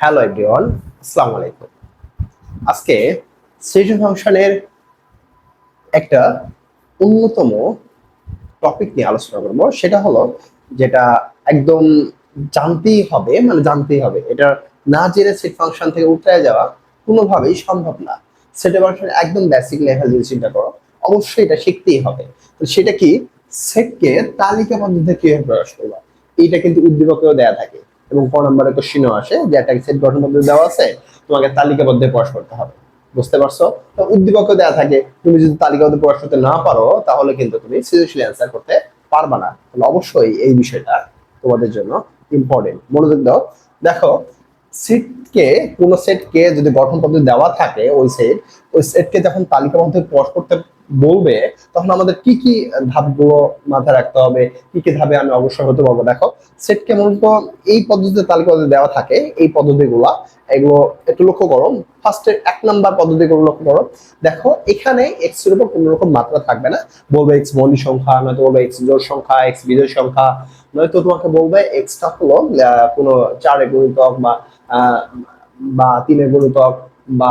Hello everyone, আসসালামু আলাইকুম। আজকে সেশন ফাংশনের একটা অন্যতম টপিক নিয়ে আলোচনা করব। সেটা হলো যেটা একদম জানতেই হবে মানে জানতেই হবে। এটা না জেনে সেট ফাংশন থেকে উঠে যাওয়া কোনোভাবেই সম্ভব না। সেট ফাংশন একদম বেসিক লেভেল যদি চিন্তা করো। অবশ্যই এটা শিখতেই হবে। তো সেটা কি? সেটকে তালিকা পদ্ধতিতে কীভাবে প্রকাশ করবা? এটা কিন্তু উদ্দীপকেও দেয়া থাকে। এবং ক নম্বরে কোশ্চিনও আসে, যে একটা সেট গঠন পদ্ধতি দেওয়া আছে, তোমাকে তালিকাবদ্ধ প্রকাশ করতে হবে। বুঝতে পারছ? তো উদ্দীপকও দেওয়া থাকে, তুমি যদি তালিকাবদ্ধ প্রকাশ করতে না পারো, তাহলে কিন্তু তুমি সৃজনশীল অ্যান্সার করতে পারবা না। তাহলে অবশ্যই এই বিষয়টা তোমাদের জন্য ইম্পর্টেন্ট মনোযোগ দাও। দেখো সেটকে কোন সেটকে যদি গঠন পদ্ধতি দেওয়া থাকে, ওই সেট ওই সেটকে যখন তালিকাবদ্ধ প্রকাশ করতে বলবে, তখন আমাদের কি কি ধাপগুলো মাথায় রাখতে হবে, কি কি ধাপে আমি অবশ্যই হতে পারব? দেখো সেটকে মূলত এই পদ্ধতিতে তালিকাবদ্ধ দেওয়া থাকে, এই পদ্ধতিগুলা, এগুলো একটু লক্ষ্য করো। ফার্স্টে এক নাম্বার পদ্ধতিগুলো লক্ষ্য করো। দেখো, এখানে এক্সের উপর কোনো রকম মাত্রা থাকবে না। বলবে এক্স মৌলিক সংখ্যা, নয়তো বলবে এক্স জোড় সংখ্যা এক্স বিজয় সংখ্যা, নয়তো তোমাকে বলবে এক্সটা হলো কোনো চারের গুণিতক বা বা তিনের গুণিতক। বা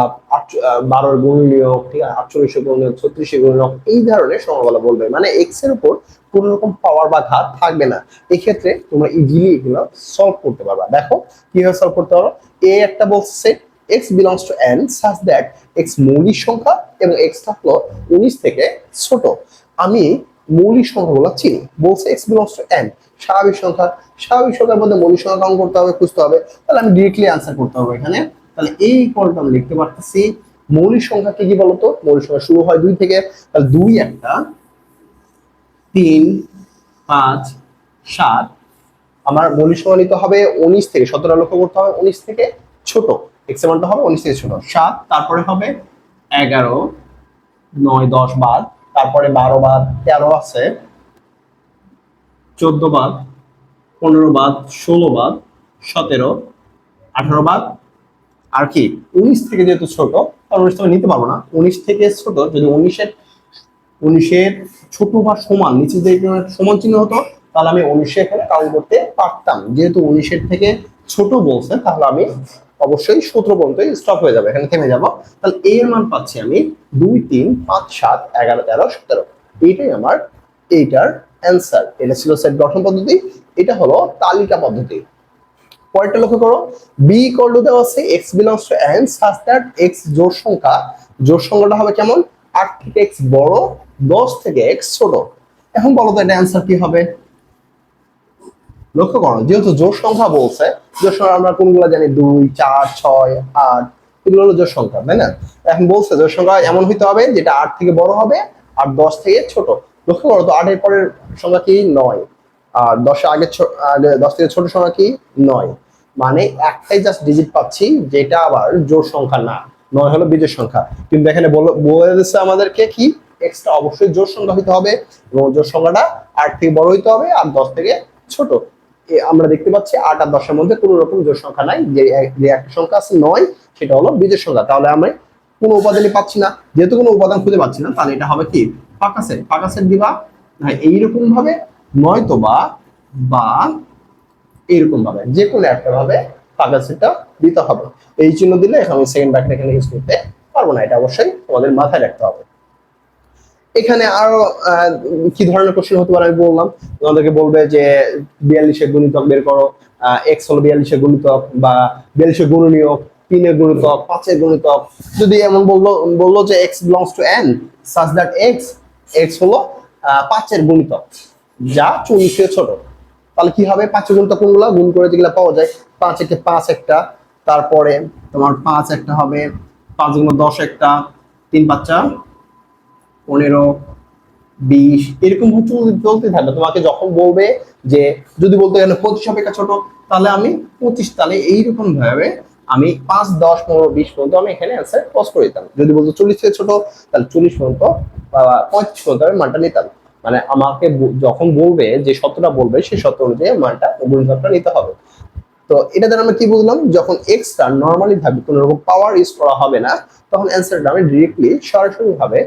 বারোর গুণনীয়ক ঠিক আছে, আটচল্লিশের গুণনীয়ক ছত্রিশের গুণনীয়ক এই ধরনের সংখ্যাগুলো বলবে। মানে এক্সের উপর কোনো রকম পাওয়ার বা ঘাত থাকবে না। এক্ষেত্রে তোমরা ইজিলি এগুলো সলভ করতে পারবা। দেখো, কীভাবে সলভ করতে পারো? এ একটা বলছে x belongs to N such that x মৌলিক সংখ্যা এবং এক্সটা হলো উনিশ থেকে ছোট। আমি মৌলিক সংখ্যাগুলো চিনি। বলছে এক্স বিলংস টু এন স্বাভাবিক সংখ্যা। স্বাভাবিক সংখ্যার মধ্যে মৌলিক সংখ্যা কাউন্ট করতে হবে, খুঁজতে হবে। তাহলে আমি ডিরেক্টলি আনসার করতে হবে এখানে। তাহলে এই কলটা আমি লিখতে পারতেছি। মৌলিক সংখ্যা কি বলতো? মৌলিক সংখ্যা শুরু হয় দুই থেকে, তাহলে দুই একটা, তিন, পাঁচ, সাত। আমার মৌলিক সংখ্যা নিতে হবে উনিশ থেকে, সতেরো লক্ষ্য করতে হবে উনিশ থেকে ছোট। এক্সের মানটা হবে উনিশ থেকে ছোট। সাত, তারপরে হবে এগারো, নয়, দশ বাদ। তারপরে বারো বাদ, তেরো আছে। চোদ্দ বাদ, পনেরো বাদ, ষোলো বাদ, সতেরো, আঠারো বাদ আর কি, উনিশ থেকে যেহেতু ছোট উনিশ থেকে নিতে পারব না। উনিশ থেকে ছোট, যদি উনিশের উনিশের ছোট বা সমান, নিচে একটা সমান চিহ্ন হতো, তাহলে আমি উনিশে এখানে কাউন্ট করতে পারতাম। যেহেতু উনিশের থেকে ছোট বলছে, তাহলে আমি অবশ্যই সতেরো পর্যন্ত স্টপ হয়ে যাবে, এখানে থেমে যাব। তাহলে এর মান পাচ্ছি আমি দুই, তিন, পাঁচ, সাত, এগারো, তেরো, সতেরো। এইটাই আমার এইটার অ্যান্সার এটা ছিল সেট গঠন পদ্ধতি, এটা হলো তালিকা পদ্ধতি। পরেরটা লক্ষ্য করো বি ইকুয়াল টু দেওয়া আছে x belongs to N such that x জোড় সংখ্যা, জোড় সংখ্যাটা হবে কেমন? আট থেকে এক্স বড়, দশ থেকে এক্স ছোট। এখন বলো তো, এটা অ্যান্সার কি হবে? লক্ষ্য করো, যেহেতু জোড় সংখ্যা বলছে, জোড় সংখ্যা আমরা কোনগুলো জানি? দুই, চার, ছয়, আট, এগুলো হলো জোড় সংখ্যা, তাই না? এখন বলছে জোড় সংখ্যা এমন হইতে হবে, যেটা আট থেকে বড় হবে আর দশ থেকে ছোট। লক্ষ্য করো তো, আটের পরের সংখ্যা কি? নয়। আর দশের আগে আগে দশ থেকে ছোট সংখ্যা কি? নয়। মানে একটাই জাস্ট ডিজিট পাচ্ছি, যেটা আবার জোড় সংখ্যা না, নয় হলো বিজোড় সংখ্যা। কিন্তু এখানে বল- দিচ্ছে আমাদেরকে কি? এক্সটা অবশ্যই জোর সংখ্যা হইতে হবে এবং জোড় সংখ্যাটা আট থেকে বড় হইতে হবে আর দশ থেকে ছোট। আমরা দেখতে পাচ্ছি আট আর দশের মধ্যে কোনো রকম জোর সংখ্যা নাই, যে একটা সংখ্যা আছে নয়, সেটা হলো বিজোড় সংখ্যা। তাহলে আমি কোনো উপাদানই পাচ্ছি না। যেহেতু কোনো উপাদান খুঁজে পাচ্ছি না, তাহলে এটা হবে কি? ফাঁকা সেট। ফাঁকা সেট দিবা? এইরকম ভাবে নয়তো বা বা এইরকম ভাবে যে কোনো একটা ভাবে ফাঁকা সেটটা দিতে হবে। এই চিহ্ন দিলে আমি সেকেন্ড ব্যাকটা এখানে ইউজ করতে পারব না, এটা অবশ্যই তোমাদের মাথায় রাখতে হবে। এখানে আরও কি ধরনের কোশ্চেন হতে পারে আমি বললাম। তোমাদেরকে বলবে যে বিয়াল্লিশের গুণিতক বের করো এক্স হলো বিয়াল্লিশের গুণিতক বা বিয়াল্লিশের গুণনীয়ক, তিনের গুণিতক, পাঁচের গুণিতক। যদি এমন বলল বলল যে x belongs to N such that x x হলো পাঁচের গুণিতক, যা চল্লিশের ছোট। তাহলে কি হবে? পাঁচের গুণিতক কোনগুলো? গুণ করে যেগুলো পাওয়া যায়, পাঁচ একে পাঁচ একটা। তারপরে তোমার পাঁচ একটা হবে, পাঁচ গুণ দশ একটা, তিন বাচ্চা পনেরো, বিশ, এরকম চলতে থাকবে তোমাকে যখন বলবে যে, যদি বলতে গেলে পঁচিশ অপেক্ষা ছোট, তাহলে আমি পঁচিশ, তাহলে এইরকম ভাবে আমি পাঁচ, দশ, পনেরো, বিশ পর্যন্ত আমি এখানে অ্যান্সার পজ করে দিতাম। যদি বলতো চল্লিশ থেকে ছোট, তাহলে চল্লিশ পর্যন্ত পঁয়ত্রিশ পর্যন্ত আমি মানটা নিতাম। মানে আমাকে যখন বলবে যে সত্যটা বলবে, সেই সত্য অনুযায়ী মানটা গুণিতকটা নিতে হবে। তো এটা দ্বারা আমরা কি বুঝলাম? যখন এক্সটা নর্মালি ভাবে, কোনো রকম পাওয়ার ইউজ করা হবে না, তখন অ্যান্সারটা আমি ডিরেক্টলি সরাসরি ভাবে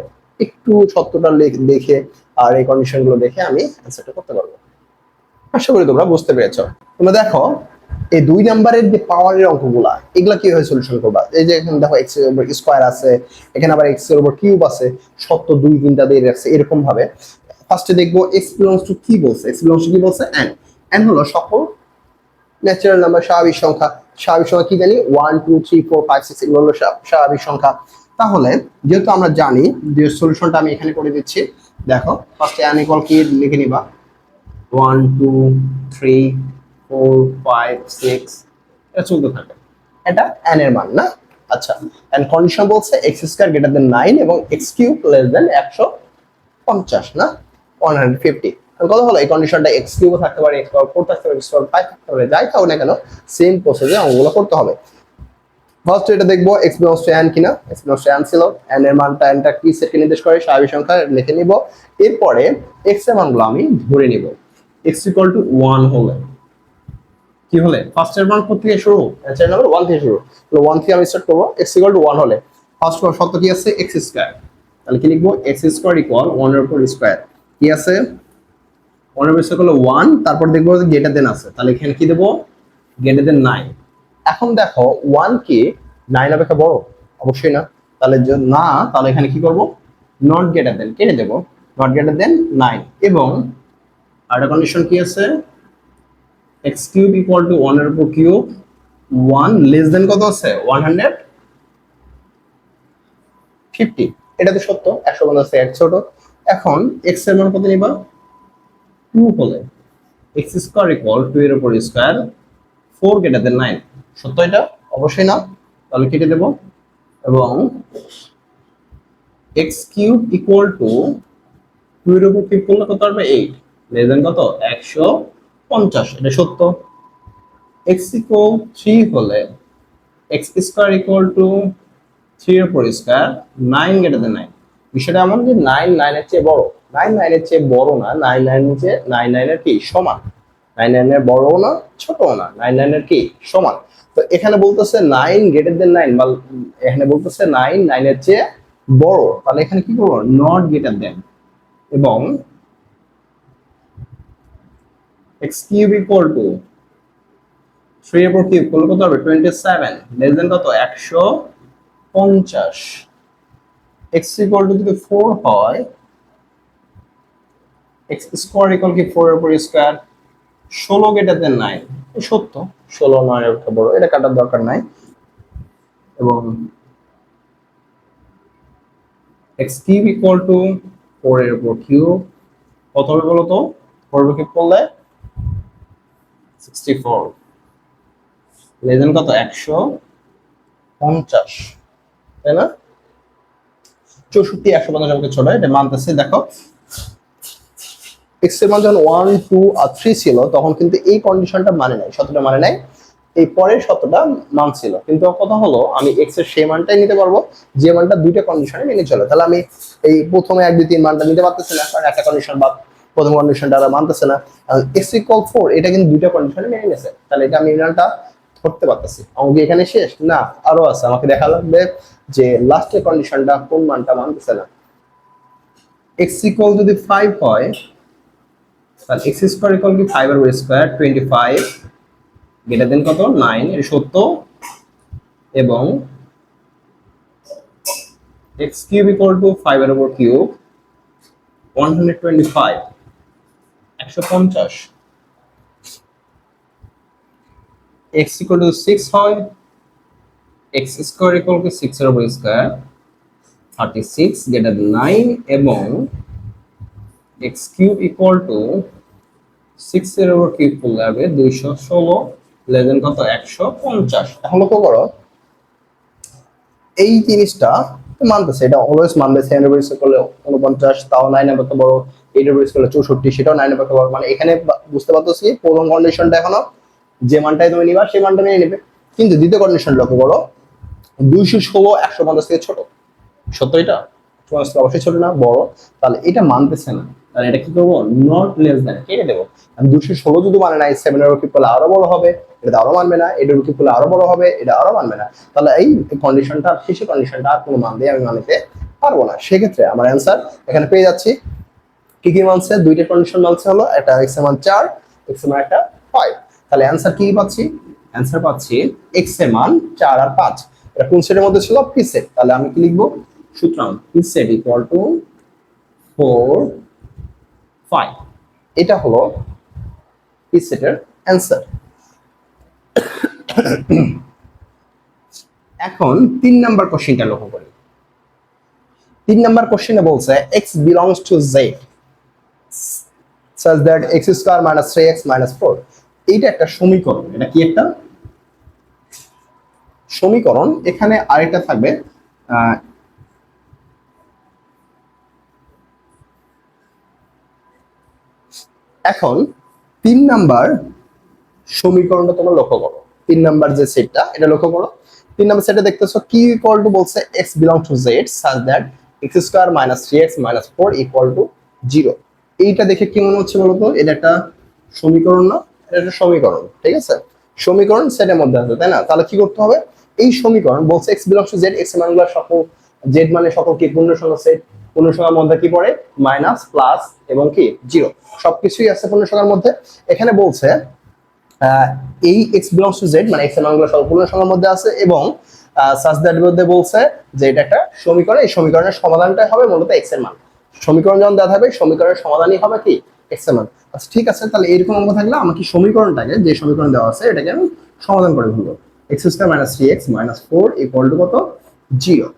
একটু সত্যটা দেখে আর এই কন্ডিশনগুলো দেখে আমি অ্যান্সারটা করতে পারব। আশা করি তোমরা বুঝতে পেরেছ। তোমরা দেখো, এই দুই নাম্বারের যে পাওয়ারের অঙ্কগুলা, এগুলা কীভাবে সলিউশন করবা? এই যে এখানে দেখো এক্সের স্কোয়ার আছে, এখানে আবার এক্সের উপর কিউব আছে, সত্য দুই তিনটা দিয়ে রাখছে, এরকম ভাবে। ফার্স্টে দেখব এক্স বিলংস টু কি বলছে? এক্স বিলংস টু কি বলছে? এন এন হলো সকল ন্যাচারাল নাম্বার স্বাভাবিক সংখ্যা। স্বাভাবিক সংখ্যা কি জানি? One two three four five six এগুলো হলো স্বাভাবিক সংখ্যা। তাহলে যেহেতু আমরা জানি যে সলিউশনটা আমি এখানে করে দিচ্ছি, দেখো ফার্স্টে এন ইকুয়াল কি লিখে নিবা? One two three four five six এটা চলতে থাকে। এটা এন এর মান, না? আচ্ছা এন্ড কন্ডিশন বলছে x square greater than nine এবং এক্স কিউব লেস দেন একশো পঞ্চাশ, না? ওয়ান হান্ড্রেড ফিফটি কথা হলো, এই কন্ডিশনটা এক্স কিউবও থাকতে পারে এক্স কেন সেম প্রসেসে করতে হবে। ফার্স্ট এটা দেখব এক্স বিলংস কিনা। এক্স বিলংস টু এর নির্দেশ করে, স্বাভাবিক লিখে নিব। এরপরে এক্সের মানগুলো আমি ধরে নিব। এক্স ইকুয়াল টু ওয়ান হলে। কি হলে? ফার্স্ট এর মান কোথা থেকে শুরু অ্যান্সার নাম্বার ওয়ান থেকে শুরু। তাহলে ওয়ান থেকে আমি স্টার্ট করব এক্স ইকুয়াল টু ওয়ান হলে। ফার্স্ট শর্ত কি আছে? এক্স স্কোয়ার তাহলে কি লিখব? এক্স স্কোয়ার ইকুয়াল ওয়ানের উপর স্কোয়ার কি আছে? উপর হলো ওয়ান তারপর দেখব গেটার দেন আছে। তাহলে এখানে কি দেবো? গেটার দেন নাইন এখন দেখো ওয়ান কি? নাইন অপেক্ষা বড়? অবশ্যই না। তাহলে না, তাহলে এখানে কি করব? নট গেটার দেন কেটে দেবো। নট গেটার দেন নাইন এবং আরেকটা কন্ডিশন কি আছে? এক্স কিউব ইকুয়াল টু ওয়ানের উপর কিউব ওয়ান লেস দেন কত আছে? ওয়ান হান্ড্রেড ফিফটি এটা তো সত্য, একশো পঞ্চাশ এক ছোট। এখন এক্সের মান কত নিবা? টু হলে। এক্স স্কোয়ার ইকুয়াল টু এর উপর স্কোয়ার ফোর কেটে দেন নাইন সত্য এটা? অবশ্যই না। তাহলে কেটে দেব। এবং x cube equal to two এর উপর কিউব করলে কত আসবে এইট দেন কত? একশো পঞ্চাশ। এটা সত্য। এক্স ইকুয়াল থ্রি হলে x square equal to three এর উপর square nine greater then nine বিষয়টা এমন যে নাইন নাইনের চেয়ে বড়। নাইন নাইনের চেয়ে বড় না নাইন নাইনের চেয়ে নাইন নাইনের কি? সমান। নাইন নাইনের বড়ও না, ছোটও না। নাইন নাইনের কি? সমান। তো এখানে বলতেছে নাইন গ্রেটার দেন নাইন বা এখানে বলতেছে নাইন নাইনের চেয়ে বড়। তাহলে এখানে কি করব? নট গ্রেটার দেন এবং x cube equal to three এর পর কিউব করলে কত হবে? টোয়েন্টি সেভেন লেস দেন কত? একশো পঞ্চাশ। এক্স ইকুয়াল টু যদি ফোর হয় এক্স স্কোয়ার ইকুয়াল কি ফোর এর উপর স্কোয়ার ষোলো দেন নাইন সত্য। ষোলো, নয় বড়, এটা কাটার দরকার নাই। এবং x cube equal to four এর উপর কিউব কত হবে বলো তো ফোর এর কিউব করলে সিক্সটি ফোর লেজেন কত? একশো পঞ্চাশ। তাই না? চৌষট্টি, একশো পঞ্চাশ আমাকে ছোট এটা মানতেছে, দেখো। এক্সের মান যখন ওয়ান টু আর থ্রি ছিল, তখন কিন্তু এই কন্ডিশনটা মানে নাই, শতটা মানে নাই। এই পরের শতটা মান ছিল। কিন্তু কথা হলো, আমি এক্সের সেই মানটাই নিতে পারব, যে মানটা দুইটা কন্ডিশনে মেনে চলে। তাহলে আমি এই প্রথমে এক, দুই, তিন মানটা নিতে পারতেছি না, কারণ একটা কন্ডিশন বা প্রথম কন্ডিশনটা আর মানতেছে না। এক্স ইকুয়াল ফোর এটা কিন্তু দুইটা কন্ডিশনে মেনে নিয়েছে। তাহলে এটা আমি রিজাল্টটা ধরতে পারতেছি। অঙ্ক এখানে শেষ? না, আরও আছে। আমাকে দেখা লাগবে যে লাস্টের কন্ডিশনটা কোন মানটা মানতেছে না। এক্স ইকুয়াল যদি ফাইভ হয়, তাহলে এক্স স্কোয়ার ইকুয়াল কি? ফাইভ আর square twenty five greater than কত? নাইন এর সত্য। এবং x cube equal to five এর উপর cube one hundred twenty five একশো পঞ্চাশ। এক্স ইকুয়াল টু সিক্স হয় x square equal to six এর উপর square thirty six greater nine এবং x cube equal to six এর উপর কিউব করলে হবে দুইশো ষোলো লেজেন কত? একশো পঞ্চাশ। এখন লক্ষ্য করো, এই জিনিসটা মানতেছে, এটা অলওয়েজ মানবে সেভেন এর উপর করলে উনপঞ্চাশ তাও নাইন এর বড় এইট এর উপর করলে চৌষট্টি, সেটাও নাইন এর বড়। মানে এখানে বুঝতে পারতেছি প্রথম কন্ডিশনটা এখনও যে মানটাই তুমি নিবা, সেই মানটা নিয়ে নেবে। কিন্তু দ্বিতীয় কন্ডিশন লক্ষ্য করো, দুইশো ষোলো একশো পঞ্চাশ থেকে ছোট। সত্য এটা? পঞ্চাশ থেকে অবশ্যই ছোট না, বড়। তাহলে এটা মানতেছে না। তাহলে এটা কি করব? নট লেস দেন কেটে দেবো। দুশো ষোলো যদি মানে নাই সেভেন এর করলে আরও বড় হবে, এটা আরও মানবে না। এটার কিপ করলে আরও বড় হবে, এটা আরও মানবে না। তাহলে এই কন্ডিশনটা শেষে কন্ডিশনটা আর কোনো মান দিয়ে আমি মানতে পারব না। সেক্ষেত্রে আমার অ্যান্সার এখানে পেয়ে যাচ্ছি। কি কি মানছে? দুইটা কন্ডিশন মানছে হলো, একটা এক্সের চার এক্সের একটা ফাইভ তাহলে অ্যান্সার কি পাচ্ছি? অ্যান্সার পাচ্ছি এক্সের মান চার আর পাঁচ। এটা কোন সেটের মধ্যে ছিল? পি সেট তাহলে আমি কি লিখব? সুতরাং P set equal to four five এটা হলো পি সেটের অ্যান্সার এখন তিন নাম্বার কোশ্চেনটা লক্ষ্য করি। তিন নাম্বার কোশ্চেনে বলছে x belongs to Z such that x square minus 3x minus 4 এইটা একটা সমীকরণ। এটা কি একটা? সমীকরণ। এখানে আরেকটা থাকবে এখন তিন নাম্বার সমীকরণটা তোমরা লক্ষ্য করো। তিন নাম্বার যে সেটটা, এটা লক্ষ্য করো। তিন নাম্বার সেটে দেখতেছো কি ইকুয়াল টু বলছে x belong to Z such that x square minus three x minus four equal to zero এইটা দেখে কি মনে হচ্ছে বলতো? এটা একটা সমীকরণ না? এটা সমীকরণ, ঠিক আছে? সমীকরণ সেটের মধ্যে আছে, তাই না? তাহলে কি করতে হবে? এই সমীকরণ বলছে x belong to Z x মানগুলো সকল জেড মানে সকল কি? পূর্ণ সংখ্যা সেট পূর্ণ সংখ্যার মধ্যে কি পড়ে? মাইনাস প্লাস এবং কি? জিরো সবকিছুই আছে পূর্ণ সংখ্যার মধ্যে। এখানে বলছে এই এক্স বিলংস টু জেড মানে এক্সের মানগুলো সব পূর্ণ সংখ্যার মধ্যে আছে এবং সাজ দ্যাট মধ্যে বলছে যে এটা একটা সমীকরণ। এই সমীকরণের সমাধানটাই হবে মূলত এক্সের মান। সমীকরণ যখন দেওয়া থাকবে, সমীকরণের সমাধানই হবে কি? এক্সের মান আচ্ছা ঠিক আছে, তাহলে এরকম অঙ্ক থাকলে আমাকে সমীকরণটাকে যে সমীকরণ দেওয়া আছে, এটাকে আমি সমাধান করে ফেলব। X square minus three x minus four equal to কত? জিরো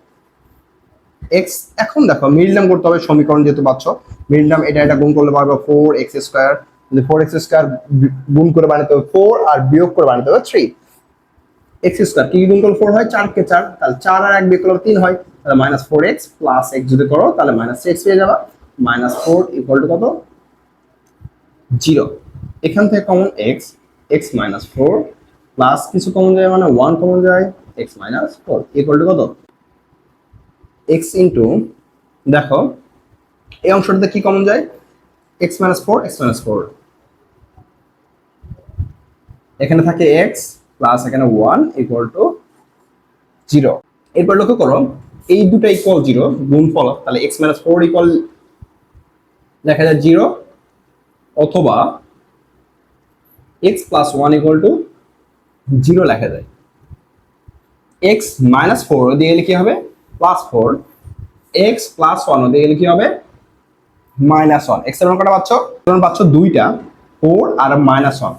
এক্স এখন দেখো মিল নাম করতে হবে সমীকরণ যেহেতু পাচ্ছ। মিল এটা এটা গুণ করলে পারবে four x square four x square গুণ করে বানাতে হবে ফোর আর বিয়োগ করে বানাতে হবে থ্রি এক্স স্কোয়ার কি গুণ করলে ফোর হয়? চার কে চার। তাহলে চার আর এক বিয়োগ করলে তিন হয়। তাহলে minus four x plus x যদি করো, তাহলে মাইনাস এক্স পেয়ে যাবা। মাইনাস ফোর ইকুয়াল টু কত? জিরো। এখান থেকে common x x minus four plus কিছু কমন যায় মানে ওয়ান কমন যায় x minus four equal to কত? এক্স ইন্টু দেখো, এই অংশটাতে কি কমন যায়? X minus four x minus four এখানে থাকে এক্স প্লাস এখানে ওয়ান ইকুয়াল টু জিরো এরপর লক্ষ্য করো, এই দুটো ইকুয়াল জিরো গুণ ফল, তাহলে এক্স মাইনাস ফোর ইকুয়াল দেখা যায় জিরো অথবা x plus one equal to zero লেখা যায়। এক্স মাইনাস ফোর দিয়ে গেলে কি হবে? Plus four x plus one দিয়ে গেলে কি হবে? মাইনাস ওয়ান এক্সের কটা পাচ্ছ? পাচ্ছ দুইটা ফোর আর মাইনাস ওয়ান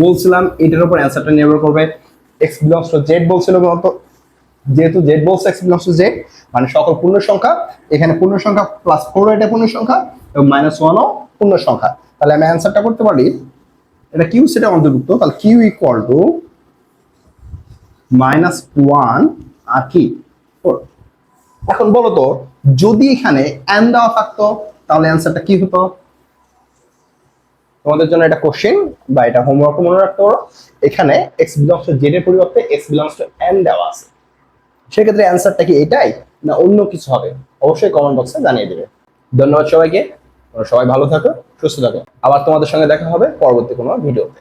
বলছিলাম এটার উপর অ্যান্সারটা নির্ভর করবে। এক্স বিলংস টু জেড বলছিল বলতো। যেহেতু জেড বলছে এক্স বিলংস টু জেড মানে সকল পূর্ণ সংখ্যা এখানে পূর্ণ সংখ্যা প্লাস ফোর এটা পূর্ণ সংখ্যা এবং মাইনাস ওয়ানও পূর্ণ সংখ্যা। তাহলে আমি অ্যান্সারটা করতে পারি। এটা কিউ সেটা অন্তর্ভুক্ত, তাহলে Q equal to minus one আর কি? এখন বলো তো, যদি এখানে এন দেওয়া থাকতো, তাহলে অ্যান্সারটা কি হতো? তোমাদের জন্য এটা কোশ্চেন বা এটা হোমওয়ার্ক মনে রাখতে পারো। এখানে এক্স বিলংস টু জেড এর পরিবর্তে এক্স বিলংস টু এন দেওয়া আছে। সেক্ষেত্রে অ্যান্সারটা কি এটাই না অন্য কিছু হবে? অবশ্যই কমেন্ট বক্সে জানিয়ে দেবে। ধন্যবাদ সবাইকে। সবাই ভালো থাকো সুস্থ থাকো। আবার তোমাদের সঙ্গে দেখা হবে পরবর্তী কোনো ভিডিওতে।